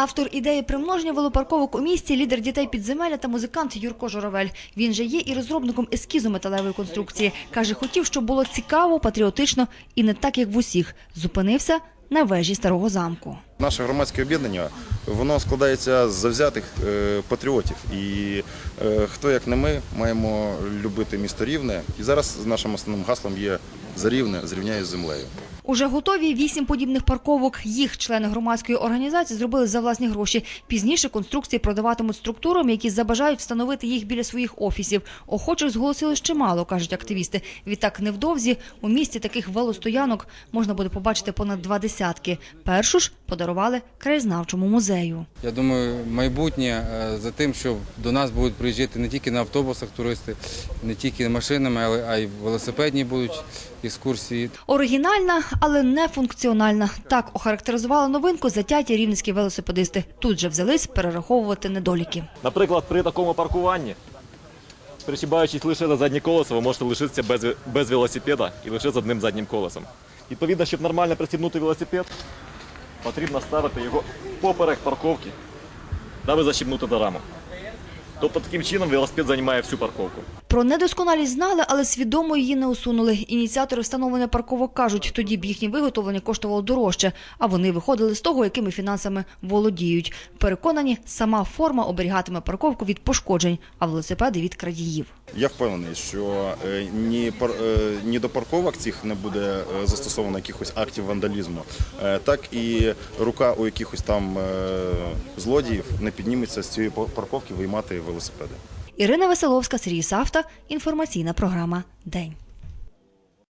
Автор ідеї примноження велопарковок у місті, лідер дітей підземелля та музикант Юрко Журавель. Він же є і розробником ескізу металевої конструкції. Каже, хотів, щоб було цікаво, патріотично і не так, як в усіх. Зупинився на вежі старого замку. Наше громадське об'єднання воно складається з завзятих е, патріотів. І е, хто як не ми маємо любити місто Рівне. І зараз нашим основним гаслом є за рівне зрівняє з землею. Уже готові вісім подібних парковок. Їх члени громадської організації зробили за власні гроші. Пізніше конструкції продаватимуть структурам, які забажають встановити їх біля своїх офісів. Охочих зголосилось чимало, кажуть активісти. Відтак невдовзі у місті таких велостоянок можна буде побачити понад два десятки. Першу ж подарували краєзнавчому музею. Я думаю, майбутнє е, за тим, що до нас будуть приїжджати не тільки на автобусах туристи, не тільки машинами, але а й велосипедні будуть екскурсії. Оригінальна, але не функціональна. Так охарактеризували новинку затяті рівненські велосипедисти. Тут же взялись перераховувати недоліки. Наприклад, при такому паркуванні, причібаючись лише на заднє колесо, ви можете лишитися без, без велосипеда і лише з одним заднім колесом. Відповідно, щоб нормально пристібнути велосипед, потрібно ставити його поперек парковки, даби защібнути до раму. Тобто таким чином велосипед займає всю парковку. Про недосконалість знали, але свідомо її не усунули. Ініціатори встановлення парковок кажуть, тоді б їхнє виготовлення коштувало дорожче, а вони виходили з того, якими фінансами володіють. Переконані, сама форма оберігатиме парковку від пошкоджень, а велосипеди від крадіїв. Я впевнений, що е, ні, е, ні до парковок цих не буде е, застосовано якихось актів вандалізму, так і рука у якихось там злодіїв не підніметься з цієї пар- парковки виймати велосипеди. Ірина Веселовська, Сергій Савта. Інформаційна програма День.